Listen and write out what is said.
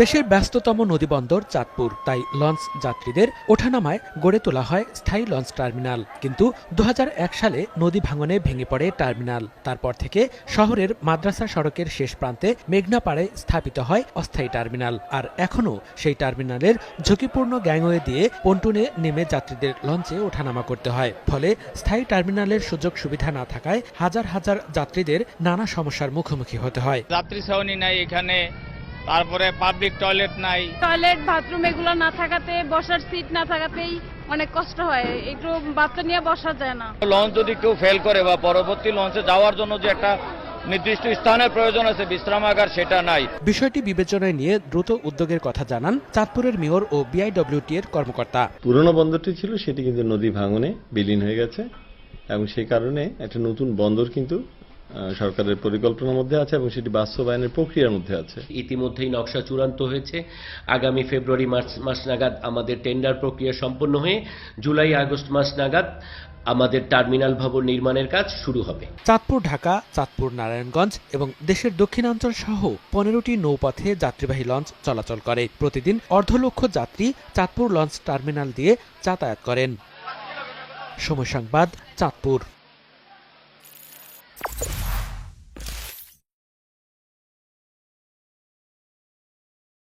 দেশের ব্যস্ততম নদীবন্দর চাঁদপুর। তাই লঞ্চ যাত্রীদের ওঠানামায় গড়ে তোলা হয় স্থায়ী লঞ্চ টার্মিনাল। কিন্তু দু হাজার এক সালে নদী ভাঙনে ভেঙে পড়ে টার্মিনাল। তারপর থেকে শহরের মাদ্রাসা সড়কের শেষ প্রান্তে মেঘনাপাড়ে স্থাপিত হয় অস্থায়ী টার্মিনাল। আর এখনও সেই টার্মিনালের ঝুঁকিপূর্ণ গ্যাংওয়ে দিয়ে পন্টুনে নেমে যাত্রীদের লঞ্চে ওঠানামা করতে হয়। ফলে স্থায়ী টার্মিনালের সুযোগ সুবিধা না থাকায় হাজার হাজার যাত্রীদের নানা সমস্যার মুখোমুখি হতে হয়। যাত্রী নাই এখানে। তারপরে পাবলিক টয়লেট নাই। টয়লেট বাথরুম এগুলো না থাকাতে বসার সিট না থাকাতেই অনেক কষ্ট হয়। একটু বাচ্চা নিয়ে বসা যায় না। লঞ্চ যদি কেউ ফেল করে বা পরবর্তী লঞ্চে যাওয়ার জন্য যে একটা নির্দিষ্ট স্থানের প্রয়োজন আছে বিশ্রামাগার সেটা নাই। বিষয়টি বিবেচনায় নিয়ে দ্রুত উদ্যোগের কথা জানান চাঁদপুরের মেয়র ও বিআইডব্লিউটি এর কর্মকর্তা। পুরনো বন্দরটি ছিল সেটি কিন্তু নদী ভাঙনে বিলীন হয়ে গেছে এবং সেই কারণে একটা নতুন বন্দর কিন্তু সরকারের পরিকল্পনার মধ্যে আছে এবং সেটি বাস্তবায়নের প্রক্রিয়ার মধ্যে আছে। ইতিমধ্যেই নকশা চূড়ান্ত হয়েছে। আগামী ফেব্রুয়ারি মার্চ মাস নাগাদ আমাদের টেন্ডার প্রক্রিয়া সম্পন্ন হয়ে জুলাই আগস্ট মাস নাগাদ আমাদের টার্মিনাল ভবন নির্মাণের কাজ শুরু হবে। চাঁদপুর ঢাকা চাঁদপুর নারায়ণগঞ্জ এবং দেশের দক্ষিণাঞ্চল সহ পনেরোটি নৌপথে যাত্রীবাহী লঞ্চ চলাচল করে। প্রতিদিন অর্ধ লক্ষ যাত্রী চাঁদপুর লঞ্চ টার্মিনাল দিয়ে যাতায়াত করেন। সময় সংবাদ চাঁদপুর।